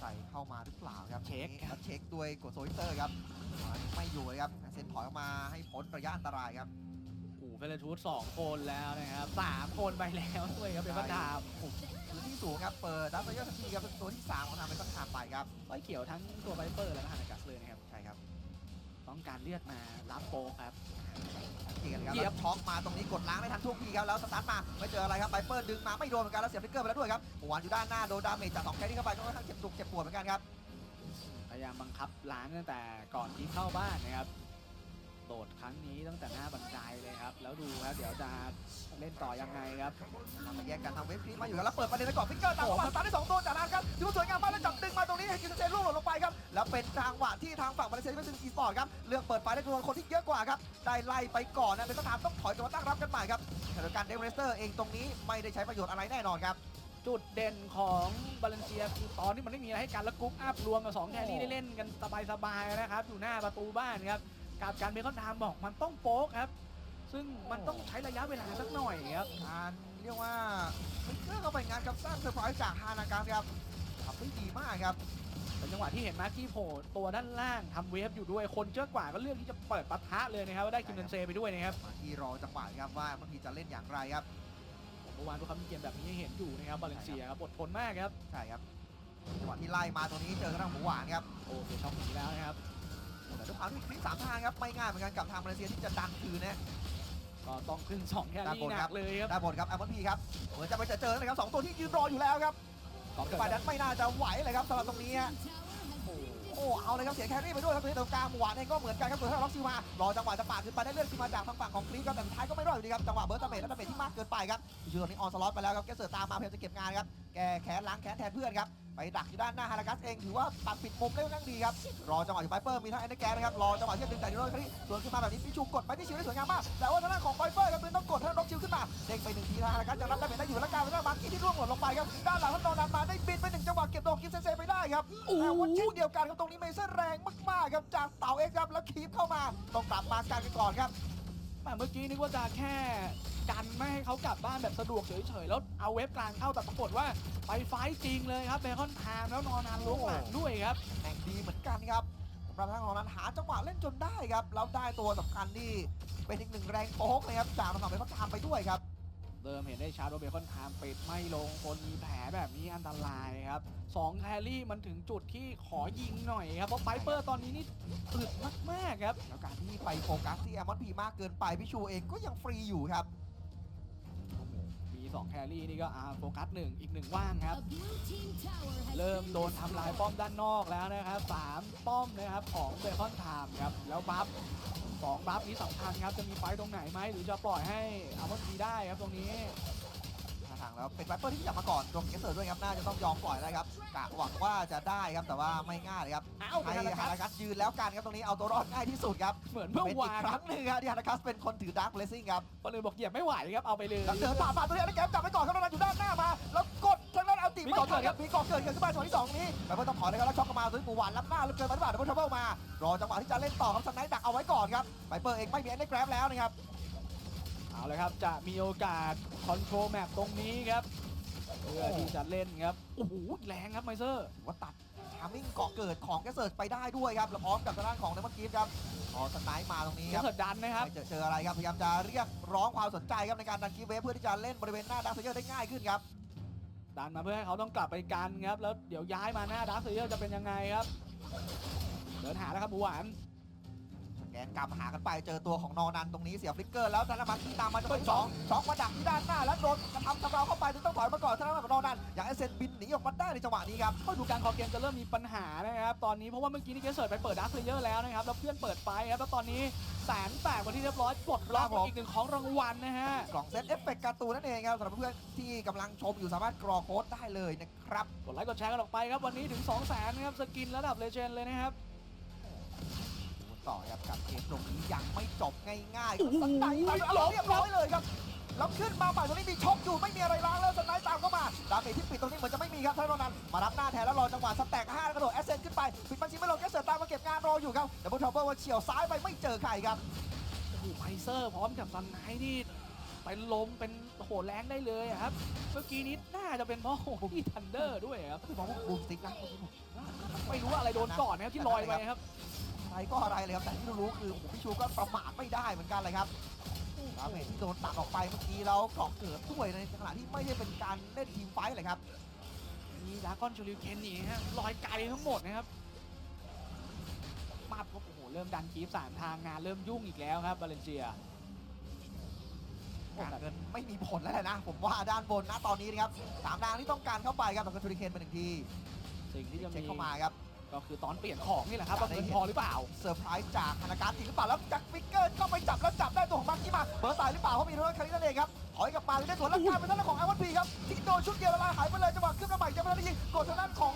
ใส่เข้ามาหรือเปล่าครับเช็คแล้วเช็คด้วยกดโซลิเตอร์ครับไม่อยู่เลยครับเซนถอยออกมาให้พ้นระยะอันตรายครับโอ้โหเฟรนทูธสองคนแล้วนะครับสามคนไปแล้วด้วยครับเป็นประดามพื้นที่สูงครับเปิดดับเบิลเยอร์ทันทีครับเป็นตัวที่3ของทางเป็นต้นทางไปครับไฟเขียวทั้งตัวไบเปอร์และก็ฮานากัสเลยนะครับใช่ครับ ต้องการเลือดมารับโป๊กครับเกียร์กันครับเหยียบแล้วช็อกมาตรงนี้กดล้างได้ทันท่วงทีครับแล้วสตาร์ทมาไม่เจออะไรครับไบเปิลดึงมาไม่โดนเหมือนกันแล้วเสียบฟิกเกอร์ไปแล้วด้วยครับหวานอยู่ด้านหน้าโดนดาเมจจากสองแครี่เข้าไปก็ค่อนข้างเจ็บจุกเจ็บปวดเหมือนกันครับพยายามบังคับล้างตั้งแต่ก่อนที่เข้าบ้านนะครับ โดดครั้งนี้ตั้งแต่หน้าบันไดเลยครับ แล้วดูครับเดี๋ยวจะเล่นต่อยังไงครับทำมาแยกกันทำเวฟคลิปมาอยู่แล้วเปิดประเด็นไปก่อนฟิกเกอร์ตามข้ามาสตาร์ทได้สองตัวจากนั้นครับถือว่าสวยงามมากแล้วจับดึงมาตรงนี้ให้กินเซนร่วงหล่นลงไปครับแล้วเป็นทางหวะที่ทางฝั่งมาเลเซียที่เป็นอีสปอร์ตครับเลือกเปิดไฟได้จำนวนคนที่เยอะกว่าครับได้ไล่ไปก่อนนะเป็นสนามต้องถอยกลับมาตั้งรับกันใหม่ครับแต่โดยการเดเวสเตอร์เองตรงนี้ไม่ได้ใช้ประโยชน์อะไรแน่นอนครับจุดเด่นของบาเลนเซียคือตอนที่มันไม่มีอะไรให้กันแล้วกรุ๊ปอัพรวมกับ2แครี่ได้เล่นกันสบายๆนะครับ อยู่หน้าประตูบ้านครับ กับการเบคอนไทม์บอกมันต้องโป๊กครับ ซึ่งมันต้องใช้ระยะเวลาสักหน่อยครับการเรียกว่าฟิกเกอร์เข้าไปงานกับสร้างเซอร์ไพรส์จากฮานาการครับทำได้ดีมากครับเป็นจังหวะที่เห็นมาร์กี้โผล่ตัวด้านล่างทำเวฟอยู่ด้วยคนเยอะกว่าก็เลือกที่จะเปิดปะทะเลยนะครับว่าได้คิมเดนเซไปด้วยนะครับมาที่รอจังหวะครับว่าบางทีจะเล่นอย่างไรครับเมื่อวานพวกเขามีเกมแบบนี้ให้เห็นอยู่นะครับบาเลนเซียครับอดทนมากครับใช่ครับจังหวะที่ไล่มาตรงนี้เจอทางด้านหมูหวานครับโอ้เสียช่องหนีแล้วนะครับ แต่ด้วยความที่คลิปสามทางครับไม่ง่ายเหมือนกันกับทางมาเลเซียที่จะดันคืนนะ ก็ต้องขึ้นสองแคด้านรี่บนหครันับ กเลยครับด้านบนครับแอมเปิลพีครับเหมือนจะไปเจอเจอนะครับสองตัวที่ยืนรออยู่แล้วครับสองเกิดฝ่ายนั้นไม่น่าจะไหวเลยครับสำหรับตรงนี้ฮะโอ้เอาเลยครับเสียแครี่ไปด้วยครับตรงนี้ตรงกลางหมูหวานเองก็เหมือนกันครับตัวที่ล็อกซิวมารอจังหวะจะปาดขึ้นไปได้เลื่อนขึ้นมาจากทางฝั่งของคลิปครับแต่สุดท้ายก็ไม่รอดอยู่ดีครับจังหวะเบิร์ตเมทและดาเมจที่มากเกินไปครับอยู่ตรงนี้ออนสล็อตไปแล้วครับแกเสือตามมาพยายามจะเก็บงานครับแกแขนล้างแขนแทนเพื่อนครับ ไปดักอยู่ด้านหน้าฮารากัสเองถือว่าปัดปิดมุมได้ค่อนข้างดีครับรอจังหวะอยู่ไบเปอร์มีทั้งแอนด์แกนนะครับรอจังหวะที่จะดึงแต่ดิโรนคลีสวนขึ้นมาแบบนี้พิชูกดไปที่ชิวได้สวยงามมากแต่ว่าทางด้านของไบเปอร์ครับเป็นต้องกดทางด้านกชิวขึ้นมาเด้งไปหนึ่งทีฮารากัสจะรับได้เป็นได้อยู่แล้วกลายเป็นว่ามาร์กี้ที่ร่วงหล่นลงไปครับด้านหลังท่านนอนนันมาได้บินไปหนึ่งจังหวะเก็บตัวกิฟเซนเซไปได้ครับแต่ว่าเช่นเดียวกันครับตรงนี้เมเซอร์แรงมากๆครับจากเต่าเอ็กซ์ครับแล้วคีบเข้ามาต้องกลับมาการกันก่อนครับ แต่เมื่อกี้นึกว่าจะแค่กันไม่ให้เขากลับบ้านแบบสะดวกเฉยๆ แล้วเอาเว็บกลางเข้าแต่ปรากฏว่าไปไฟจริงเลยครับเบคอนไทมแล้วนอนนานล้วงหลังด้วยครับแข่งดีเหมือนกันครับสำหรับทางของนั้นหาจังหวะเล่นจนได้ครับแล้วได้ตัวสำคัญที่เป็นอีกหนึ่งแรงโป๊กเลยครับจากทางฝั่งเป็นเขาตามไปด้วยครับ เริ่มเห็นได้ชัดว่าเบคอนไทม์ปิดไม่ลงคนมีแผลแบบนี้อันตรายครับสองแครี่มันถึงจุดที่ขอยิงหน่อยครับเพราะไ i เปอร์ตอนนี้นี่อึดมากๆครับ แล้วการที่ไปโฟกัสที่แอมอนพีมากเกินไปพี่ชูเองก็ยังฟรีอยู่ครับมีสองแครี่นี่ก็อาโฟกัสหนึ่งอีกหนึ่งว่างครับ เริ่มโดนทำลายป้อมด้านนอกแล้วนะครับสามป้อมนะครับของเบคอนไทม์ครับแล้วบัฟ สองบัฟนี้สำคัญครับจะมีไฟตรงไหนไหมหรือจะปล่อยให้อามอนทีได้ครับตรงนี้ท่าทางแล้วเป็นไวเปอร์ที่อยากมาก่อนตรงเกสเซอร์ด้วยครับน่าจะต้องยอมปล่อยแล้วครับกะหวังว่าจะได้ครับแต่ว่าไม่ง่ายเลยครับให้เป็นอะไรคฮารับรากัสยืนแล้วกันครับตรงนี้เอาตัวรอดง่ายที่สุดครับเหมือนเมื่อเป็นอีวากนครั้งหนึ่งครับที่ฮารากัสเป็นคนถือดาร์คเลสซิ่งครับคนอื่นบอกเหยียบไม่ไหวครับเอาไปเลยเดินผ่านผ่านตัวนี้แล้วแกมจับไปก่อนครับแล้วอยู่ด้านหน้ามา แล้วกด เอาติมีก่อเกิดครับมีก่อเกิดเกิดขึ้นมาจังหวะที่สองนี้ไวเปอร์ต้องถอยเลยครับแล้วช็อกกมาตัวนี้หมูหวานรับหน้าแล้วเกินมาที่บาทดับเบิลทรัเบิลมารอจังหวะที่จะเล่นต่อครับสไนด์ดักเอาไว้ก่อนครับไวเปอร์เองไม่มีแอนด์แกรบแล้วนะครับเอาเลยครับจะมีโอกาสคอนโทรลแมปตรงนี้ครับเพื่อที่จะเล่นครับโอ้โหแรงครับไมเซอร์ว่าตัดทามิ่งเกาะเกิดของแกเซิร์ไปได้ด้วยครับแล้วพร้อมกับทางด้านของเดมอนกีฟครับพอสไนด์มาตรงนี้ครับเกิดดันนะครับเจออะไรครับพยายามจะเรียกร้องความสนใจครับในการดันกีเวฟเพื่อที่จะเล่นบริเวณหน้าดักเซเยอร์ได้ง่ายขึ้นครับ ดันมาเพื่อให้เขาต้องกลับไปกันครับ แล้วเดี๋ยวย้ายมาหน้าดาร์คเซอร์จะเป็นยังไงครับ เดินหาแล้วครับบูหวาน กนกลับหากันไปเจอตัวของนอนันตรงนี้เสียฟลิกเกอร์แล้วธนบัตรที่ตามมาจะเป็นสองช็อกมาดักที่ด้านหน้าแล้วโดนกระทำชำเราเข้าไปถึงต้องถอยมาก่อนธนบัตรของนอนันอย่างเอเซนบินหนีออกมาได้ในจังหวะนี้ครับก็ดูการคอเกมจะเริ่มมีปัญหานะครับตอนนี้เพราะว่าเมื่อกี้นี่เกสเซิร์ตไปเปิดดักเลเยอร์แล้วนะครับแล้วเพื่อนเปิดไปครับแล้วตอนนี้แสนแตกมาที่เรียบร้อยปลดล็อกครับผมอีกหนึ่งของรางวัลนะฮะกล่องเซตเอฟเฟกต์การ์ตูนนั่นเองครับสำหรับเพื่อนที่กำลังชมอยู่สามารถกรอโค้ดได้เลยนะครับกดไลค์กดแชร์กันออกไปครับวันนี้ถึง 2 0 0แสนนะครับสกินระดับเลเจนด์เลยนะครับดูกัน ต่อครับกับเกมตรงนี้ยังไม่จบง่ายๆโอ้โหสไนด์ตามล้มเรียบร้อยเลยครับแล้วขึ้นมาใหม่ตรงนี้มีช็อคอยู่ไม่มีอะไรล้างแล้วสไนด์ตามเข้ามาดาเมจที่ปิดตรงนี้เหมือนจะไม่มีครับท่านนั้นมารับหน้าแทนแล้วรอจังหวะสแต็กห้ากระโดดแอสเซนขึ้นไปปิดบัญชีไม่ลงแกสเซอร์ตามมาเก็บงานรออยู่ครับแต่พวกทอปเปอร์ว่าเฉียวซ้ายไปไม่เจอใครครับโอ้โหไพเซอร์พร้อมกับซันไนท์นี่เป็นลมเป็นโหแรงได้เลยอะครับเมื่อกี้นี้น่าจะเป็นเพราะโอ้โหพี่ทันเดอร์ด้วยครับคือบอกว่าบูมสติ๊กนะเมื่อกี้ผมไม่รู้ว่าอะไรโดนก่อนนะครับที่ลอยไปครับ อะไรก็อะไรเลยครับแต่ที่รู้ๆคือโอ้โหพี่ชูก็ประมาทไม่ได้เหมือนกันเลยครับดาเมจที่โดนตัดออกไปเมื่อกี้แล้วกรอกเกิดด้วยในขณะที่ไม่ได้เป็นการเล่นทีมไฟท์เลยครับมีดากอนชูริวเคนนี่ฮะลอยไกลทั้งหมดนะครับมาปุ๊บโอ้โหเริ่มดันคีฟสามทางงานเริ่มยุ่งอีกแล้วครับบาเลนเซียการเงินไม่มีผลแล้วแหละนะ ผมว่าด้านบนนะตอนนี้นะครับสามดาวที่ต้องการเข้าไปครับแต่ก็ทูริเคนเป็นหนึ่งทีสิ่งที่จะเช็คมีเข้ามาครับ ก็คือตอนเปลี่ยนของนี่แหละครับว่าได้เงินเห็นพอหรือเปล่า เซอร์ไพรส์จากธนาคารจริงหรือเปล่าแล้วจากฟิกเกอร์ก็ไปจับแล้วจับได้ตัวของมาร์กี้มาเบอร์ตายหรือเปล่าเพราะมีรถคันนี้นั่นเองครับถอยกลับมาเลยได้สวนแล้วกลายเป็นทางด้านของไอวอนพีครับที่โดนชุดเดียวละลายหายไปเลยจังหวะขึ้นมาใหม่ยังไม่ได้ยิงกดทางด้านของ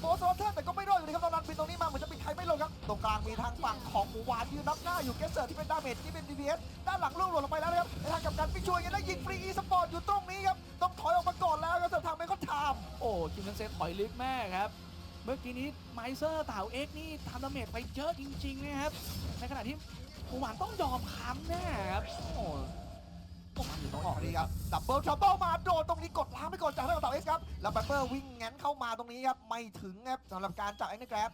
โบสโรเทอร์แต่ก็ไม่รอดอยู่ดีครับตอนนั้นปินตรงนี้มาเหมือนจะปิดใครไม่ลงครับตรงกลางมีทางฝั่งของหมูหวานยืนนับหน้าอยู่เกสเซอร์ที่เป็นดาเมจที่เป็น DPS ด้านหลังล่วงหล่นลงไปแล้วนะครับในทางกับการไปช่วยกันได้ยิงฟรีอีสปอร์ตอยู่ตรงนี้ครับต้องถอยออกมาก่อนแล้วครับสำหรับทางเมคอนไทม์โอ้คิมเซนเซตถอยลึกมากครับ เมื่อกี้นี้ไมเซอร์เต่าเอ็กซ์นี่ทำดาเมจไปเยอะจริงๆนะครับ ในขณะที่ปูหวานต้องยอมค้ำแน่ครับโอ้โอ้มันอยู่ตรงออกออกเลดียคครัรับบดับเบิลทรัพเบิลมาโดนตรงนี้กดล้างไปก่อนจากทางเต่าเอสครับแล้วแบปเปอร์วิ่งงั้นเข้ามาตรงนี้ครับไม่ถึงครับสำหรับการจับแองเกอร์แกรบ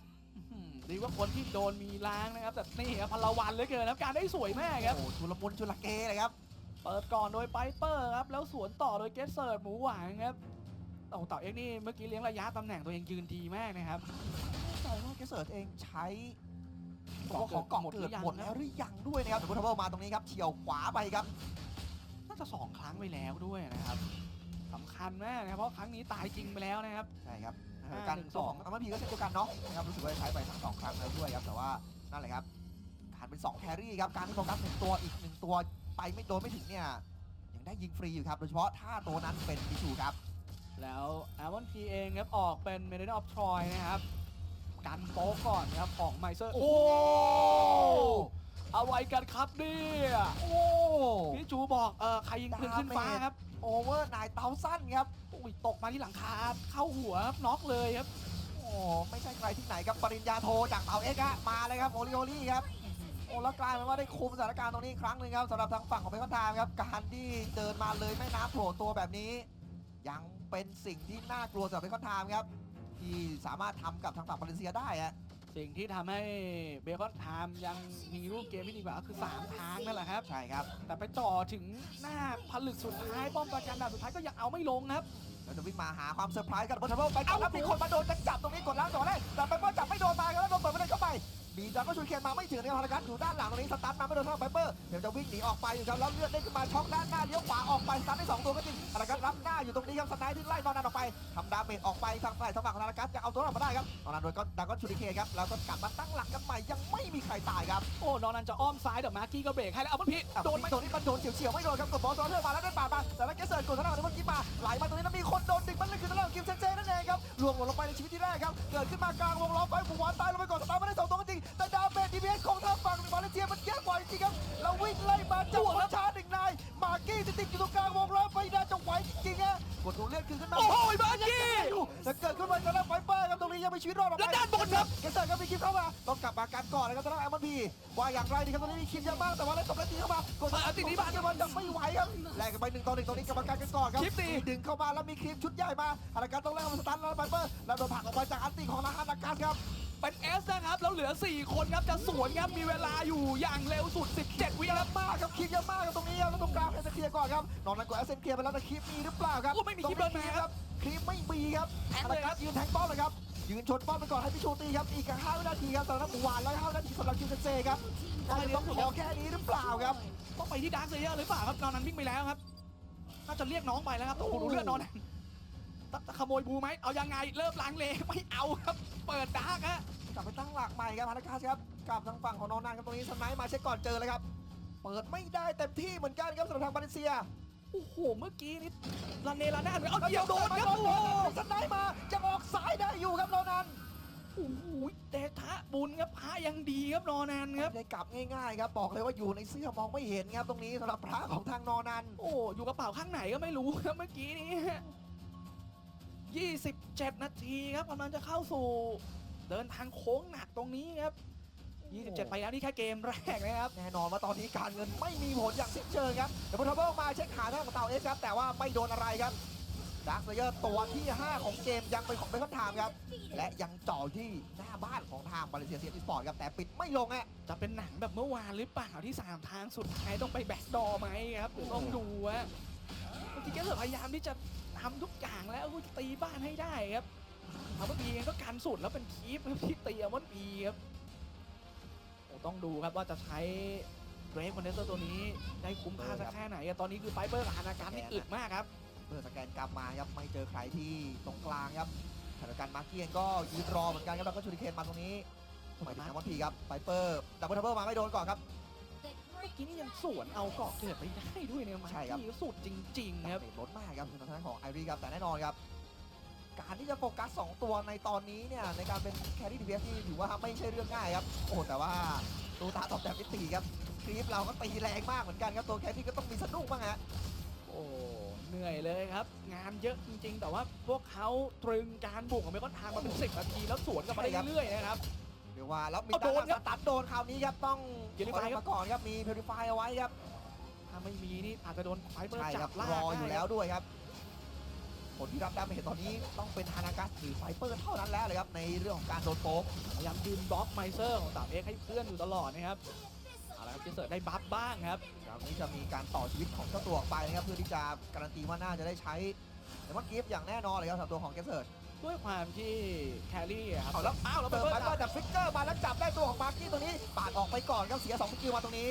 อืมดีว่าคนที่โดนมีล้างนะครับแต่นี่ครับพลวันเหลยเกินครับการได้สวยมากครับโอ้ชุลมุนชุลเกเลยครับเปิดก่อนโดยไปเปอร์ครับแล้วสวนต่อโดยเกสเซิร์ตหมูหวานครับ โอ้เต่าเอ็กนี่เมื่อกี้เลี้ยงระยะตำแหน่งตัวเองยืนดีมากนะครับใช่ว่าเกเซิร์ตเองใช้ตัวของกาะหมดหรืเกิดอยังหมดแล้วหรือยังด้วยนะครับแต่พุทธเบิลมาตรงนี้ครับเฉียวขวาไปครับ น่าจะสองครั้งไปแล้วด้วยนะครับสำคัญมากนะเพราะครั้งนี้ตายจริงไปแล้วนะครับใช่ครับการหนึ่งสององอัมพีก็เช่นเดียวกันเนาะนะครับรู้สึกว่าใช้ไปทั้งสองครั้งแล้วด้วยครับแต่ว่านั่นแหละครับขาดเป็น2แครี่ครับการที่โฟกัสหนึ่งตัวอีกหนึ่งตัวไปไม่โดนไม่ถึงเนี่ยยังได้ยิงฟรีอยู่ครับโดยเฉพาะถ้าตัวนั้นเป็นพิชูครับ แล้วอาวอนพีเองครับออกเป็นเมเดนออฟทรอยนะครับ กันโป๊กก่อนนะครับของไมเซอร์ โอ้อะไรกันครับเนี่ยโอ้พี่จูบอกเออใครยิงปืนขึ้นฟ้าครับ โอเวอร์นายเตาสั้นครับโอ้ยตกมาที่หลังคาเข้าหัวครับน็อกเลยครับ โอ้ไม่ใช่ใครที่ไหนครับปริญญาโทจากเตาเอ็กซ์ฮะมาเลยครับโอริโอรี่ครับโอ้แล้วกลายเป็นว่าได้คุมสถานการณ์ตรงนี้อีกครั้งหนึ่งครับสำหรับทางฝั่งของเบคอนไทม์ครับการที่เดินมาเลยแม่น้ำโผล่ตัวแบบนี้ ยังเป็นสิ่งที่น่ากลัวสำหรับเบคอนไทม์ครับ ที่สามารถทำกับทางฝั่งมาเลเซียได้ฮะ สิ่งที่ทำให้เบคอนไทม์ยังมีรูปเกมที่ดีกว่าก็คือ 3 ทางนั่นแหละครับ ใช่ครับ แต่ไปจ่อถึงหน้าผลึกสุดท้าย ป้อมปราการดาบสุดท้ายก็ยังเอาไม่ลงครับ เราจะวิ่งมาหาความเซอร์ไพรส์กันบนทัพเบิลไปก่อนแล้วมีคนมาโดนจะจับตรงนี้กดล้างต่อได้แต่ไปเปิลจับไม่โดนมาครับแล้วโดนเปิดไม่ได้เข้าไป มีจังก็ช่วยเคียนมาไม่ถึงในพลังการอยู่ด้านหลังตรงนี้สตาร์ทมาไม่โดนทางไบเปอร์เดี๋ยวจะวิ่งหนีออกไปอยู่ครับแล้วเลือดได้ขึ้นมาช็อกด้านหน้าเลี้ยวขวาออกไปสตาร์ทได้สองตัวก็จริงพลังการรับหน้าอยู่ตรงนี้ครับสไนด์ที่ไล่ตอนนั้นออกไปทำดาเมจออกไปทางฝ่ายทางฝั่งของธนาคารจะเอาตัวออกมาได้ครับตอนนั้นโดยก็ดังก็ชูริเคนครับแล้วก็กลับมาตั้งหลักกันใหม่ยังไม่มีใครตายครับโอ้นอนนันจะอ้อมซ้ายแต่มาร์กี้ก็เบรกให้แล้วเอามันผิดโดนไหมโดนนี่มันโดนเฉียวๆไม่โดนครับกดบอลซ้อนเทอร์มาแล้วได้ปาดมาแต่และเกสเซิร์กดทางด้านของเมื่อกี้มาไหลมาตรงนี้แล้วมีคนโดนดึงมันเลยคือทางด้านของกิมเซนเซนั่นเองครับลวงหล่นลงไปในชีวิตที่แรกครับเกิดขึ้นมากลางวงล้อมไฟผูหวานตายลงไปก่อนสตาร์ไม่ได้สองตัว แต่ดาเมจดีเอสของทางฝั่งมาเลเซียมันแย่กว่าจริงๆครับเราวิ่งไล่มาจับคนช้าหนึ่งนายมาร์กี้ติดอยู่ตรงกลางวงล้อไม่น่าจะไหวจริงๆฮะกดตัวเลือดคืนขึ้นมาโอ้โหมาร์กี้จะเกิดขึ้นมาจากด้านไฟเปอร์ครับ นี้ยังมีชีวิตรอดออกไปแล้วด้านบนครับเกสเซอร์ครับมีคิมเข้ามาต้องกลับมากันก่อนนะครับทางด้านแอมอนพีว่าอย่างไรดีครับตรงนี้มีคิมเยอะมากแต่ว่าแล้วตบแล้วตีเข้ามากดเออตีนี้บ้านจะมันยังไม่ไหวครับแลกกันไปหนึ่งต่อหนึ่งตรงนี้กรรมการกันก่อนครับคลิปตีดึงเข้ามาแล้วมีครีมชุดใหญ่มาอาราการต้องแลกมาสตันแล้วไบเปอร์แล้วโดนผลักออกไปจากอันตีของนาฮานาการครับเป็นเอสนะครับ แล้วเหลือ 4 คนครับ จะสวนครับ มีเวลาอยู่อย่างเร็วสุด 17 วิเยครัอะบมากครับคลิปเยอะมากครับตรงนี้ครับแล้วตรงกลางเอเซนเคลียร์ก่อนครับนอกนั้นกดเอเซนเคลียร์ไปแล้วแต่คลิปมีหรือเปล่าครับโอ้ไม่มีคลิปตรงเลยนี้นะครับคลิปไม่มีครับแทงธเลนยคกัรัสบยืนแทงป้อมเลยครับ ยืนชนป้อมไปก่อนให้พี่ชูตีครับอีกห้าวินาทีครับสำหรับหมูหวานแล้วห้าวินาทีสำหรับคิวเซนเซครับน่าจะต้องขอแค่นี้หรือเปล่าครับต้องไปที่ดาร์คเซเยอร์หรือเปล่าครับนอนนั้นวิ่งไปแล้วครับน่าจะเรียกน้องไปแล้วครับโอ้โหดูเลือดนอนนั้นขโมยบูไหมเอายังไงเริ่มลังเลไม่เอาครับ เปิดดาร์กฮะกลับไปตั้งหลักใหม่ครับพานาคาสครับกับทางฝั่งของนอนนานครับตรงนี้สไนป์มาเช็คก่อนเจอเลยครับ เปิดไม่ได้เต็มที่เหมือนกันครับสำหรับทางบาเลนเซีย โอ้โห เมื่อกี้นี่ลาเนลาน่าเลยเอาเดียวโดนครับโดโอ้นโหสไนป์มาจะออกซ้ายได้อยู่ครับนอนนานโอ้โหเตทะบุญครับพระยังดีครับรอนานครับไม่ได้กลับง่ายๆครับบอกเลยว่าอยู่ในเสื้อมองไม่เห็นครับตรงนี้สำหรับพระของทางนอนันโอ้อยู่กระเป๋าข้างไหนก็ไม่รู้ครับเมื่อกี้นี้ฮะ27 นาทีครับกำลังจะเข้าสู่ เดินทางโค้งหนักตรงนี้ครับ 27 ไปแล้วนี่แค่เกมแรกนะครับ แน่นอนว่าตอนนี้การเงินไม่มีผลอย่างสิ้นเชิงครับเดี๋ยวพอทเบิลมาเช็คหาทางของเต่าเอสครับแต่ว่าไม่โดนอะไรครับดักเซเยอร์ตัวที่ 5 ของเกมยังเป็นของเบคอนไทม์ครับ และยังจ่อที่หน้าบ้านของทางบาเลเซียเซียอีสปอร์ตครับ แต่ปิดไม่ลงอะจะเป็นหนังแบบเมื่อวานหรือเปล่าที่ 3 ทางสุดท้ายต้องไปแบ็กดอร์ไหมครับเดี๋ยวต้องดูว่าเมื่อกี้แกเสือพยายามที่จะทำทุกอย่างแล้วก็จะตีบ้านให้ได้ครับเอาเมื่อกี้ก็กันสุดแล้วเป็นคีฟครับที่ตีเอาวันปีครับโอ้ ต้องดูครับว่าจะใช้เรฟคอนเดนเซอร์ตัวนี้ได้คุ้มค่าสักแค่ไหนอะตอนนี้คือไฟเบอร์กับฮานาการนี่อึดมากครับเมื่อสแกนกลับมาครับไม่เจอใครที่ตรงกลางครับสถานการณ์มาร์เกียนก็ยืนรอเหมือนกันครับแล้วก็ชูริเคนมาตรงนี้หมายถึงน้ำมันพีครับไฟเปอร์ดับเบิลทับเบิลมาไม่โดนก่อนครับเมื่อกี้นี่ยังสวนเอาเกาะเกิดไปได้ด้วยเนี่ยมันใช่ครับที่สุดจริงๆครับเรทลดมากครับคือทางด้านของไอรีครับแต่แน่นอนครับ การที่จะโฟกัส2 ตัวในตอนนี้เนี่ยในการเป็นแครี่ดีเที่ถือว่าไม่ใช่เรื่องง่ายครับ โอ้แต่ว่าตูตาตอบแบบมิติครับคลิปเราก็ตีแรงมากเหมือนกันครับตัวแครี่ก็ต้องมีสะดุ้งบ้างฮะโอ้เหนื่อยเลยครับ งานเยอะจริงๆ แต่ว่าพวกเขาตรึงการบุกของเมกอนทางมาเป็น10นาทีแล้วสวนกันมาได้เรื่อยๆนะครับเรียกว่าแล้วมีเอาโดนครับสตันโดนคราวนี้ครับต้อง Purify ครับมาก่อนครับมีเพลิฟายเอาไว้ครับถ้าไม่มีนี่อาจจะโดนไฟเบอร์ใช่คจัรับบล่ารออยู่ได้แล้วด้วยครับ ผลที่รับดาเมจตอนนี้ต้องเป็นฮานากัสหรือไฟเปอร์เท่านั้นแล้วเลยครับในเรื่องของการโดนโป๊กพยายามยืนบล็อกไมเซอร์ของสามเอ็กให้เพื่อนอยู่ตลอดนะครับเอาละครับเจเสิร์ตได้บัฟบ้างครับคราวนี้จะมีการต่อชีวิตของเจ้าตัวออกไปนะครับเพื่อที่จะการันตีว่าน่าจะได้ใช้แต่ว่ากิฟต์อย่างแน่นอนเลยครับสำหรับตัวของแกสเซิร์ตด้วยความที่แครี่อะครับเอาแล้วอ้าวแล้วไฟเติมเบอร์ไปจับแต่ฟิกเกอร์มาแล้วจับได้ตัวของมาร์กี้ตัวนี้ปาดออกไปก่อนครับเสีย2สกิลมาตรงนี้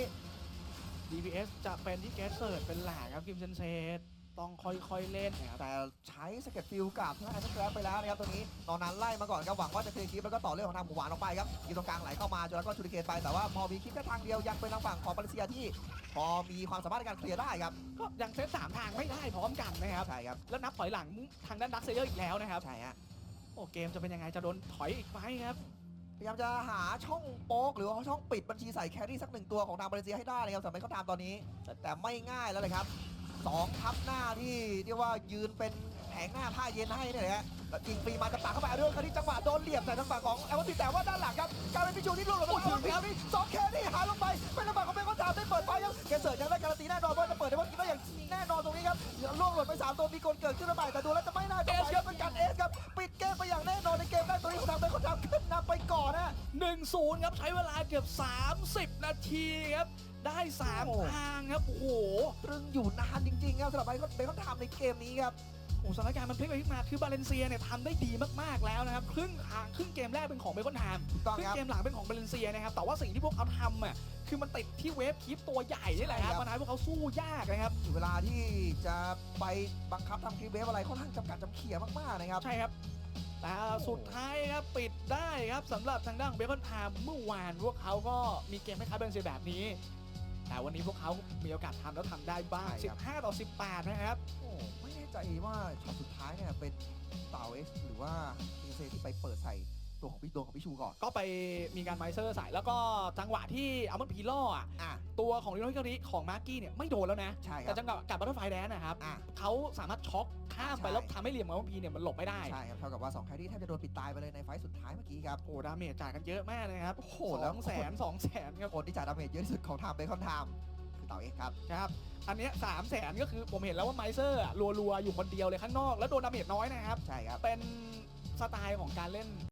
DPS จะเป็นที่แกสเซิร์ตเป็นหลักครับกิมเซนเซต ต้องค่อยๆเล่นนะครับแต่ใช้สเก็ตฟิลกับทางไอ้สแครปไปแล้วนะครับตรงนี้ตอนนั้นไล่มาก่อนครับหวังว่าจะเคลียร์คลิปแล้วก็ต่อเรื่องของทางหมูหวานออกไปครับยิงตรงกลางไหลเข้ามาจนแล้วก็ชูริเคนไปแต่ว่าพอมีคลิปแค่ทางเดียวยังเป็นทางฝั่งของมาเลเซียที่ พอมีความสามารถในการเคลียร์ได้ครับ ก็ยังเซตสามทางไม่ได้พร้อมกันนะครับใช่ครับ แล้วนับถอยหลังทางด้านดักเซเยอร์อีกแล้วนะครับ ใช่ฮะโอ้เกมจะเป็นยังไงจะโดนถอยอีกไหมครับพยายามจะหาช่องโป๊กหรือว่าช่องปิดบัญชีใส่แครี่สักหนึ่งตัวของทางมาเลเซียให้ได้นะครับสำหรับเขาตามตอนนี้ แต่แต่ไม่ง่ายแล้วเลยครับ สองทับหน้าที่เรียกว่ายืนเป็นแผงหน้าผ้าเย็นให้เนี่ยแหละฮะแล้วยิงฟรีมาจะปากเข้าไปเรื่องคดีจังหวะโดนเหลี่ยมใส่ทางฝั่งของแอลวัตแต่ว่าด้านหลังครับกลายเป็นพิชูที่ล่วงลงไปแล้วครับนี่สองแครี่หายลงไปเป็นระเบิดของเบคอนทามได้เปิดไฟครับเกเซิร์ยังได้การันตีแน่นอนว่าจะเปิดได้ว่ากินได้อย่างแน่นอนตรงนี้ครับล่วงหล่นไปสามตัวมีคนเกิดขึ้นระบายแต่ดูแล้วจะไม่น่าจะไปครับเป็นการเอสครับปิดเกมไปอย่างแน่นอนในเกมแรกตัวนี้ของทางเบคอนทามขึ้นนำไปก่อนนะ1 0ครับใช้เวลาเกือบ 30 นาทีครับ ได้โอ้ 3ทางครับโอ้โหตรึงอยู่นานจริงๆครับสำหรับไบคอนเบคอนทามในเกมนี้ครับ โอ้สถานการณ์มันพลิกไปพลิกมาคือบาเลนเซียเนี่ยทำได้ดีมากๆแล้วนะครับครึ่งทางครึ่งเกมแรกเป็นของเบคอนไทม์ ถูกต้องครึ่คงรับ เกมหลังเป็นของบาเลนเซียนะครับ แต่ว่าสิ่งที่พวกเขาทำอะ คือมันติดที่เวฟคลิปตัวใหญ่นี่แหละครับใช่ครับ มันทำให้พวกเขาสู้ยากนะครับถึงเวลาที่จะไปบังคับทำคลิปเวฟอะไรค่อนข้างจำกัดจำเขี่ยมากๆนะครับ ใช่ครับ แต่สุดท้ายครับ ปิดได้ครับสำหรับทางด้านของเบคอนไทม์เมื่อวานพวกเขาก็มีเกมคล้ายๆเบลเซียแบบนี้ แต่วันนี้พวกเขามีโอกาสทำแล้วทำได้บ้าง ใช่ครับ 15 ต่อ 18 นะครับ โอ้ไม่แน่ใจว่าช็อตสุดท้ายเนี่ยเป็นเต่าเอสหรือว่าคิงเซที่ไปเปิดใส่ ตัวของพี่ตัวของพี่ชูก่อน ก็ไปมีการไมเซอร์ใส่แล้วก็จังหวะที่เอามันพีล่ออะ อะ ตัวของลิโนฮิคาริของมาร์กี้เนี่ยไม่โดนแล้วนะ ใช่คแต่รับจังหวะกับบัตเตอร์ไฟแดนนะครับอะเขาสามารถช็อกข้ามไปใช่ แล้วทำให้เหลี่ยมของมันพีเนี่ยมันหลบไม่ได้ ใช่ครับเท่ากับว่า2แครี่แทบจะโดนปิดตายไปเลยในไฟต์สุดท้ายเมื่อกี้ครับ โอ้ดาเมจจ่ายกันเยอะมากนะครับโอ้โหสแล้วองแสนสองแสนครับ คนที่จ่ายดาเมจเยอะที่สุดของทามเบคอนไทม์คือเต่าเอสครับครับ อันเนี้ยสามแสนก็คือผมเห็นแล้วว่าไมเซอร์อะรัวๆ อยู่คนเดียวเลยข้างนอก แล้วโดนดาเมจน้อยนะครับ ใช่ครับ เป็นสไตล์ของการเล่น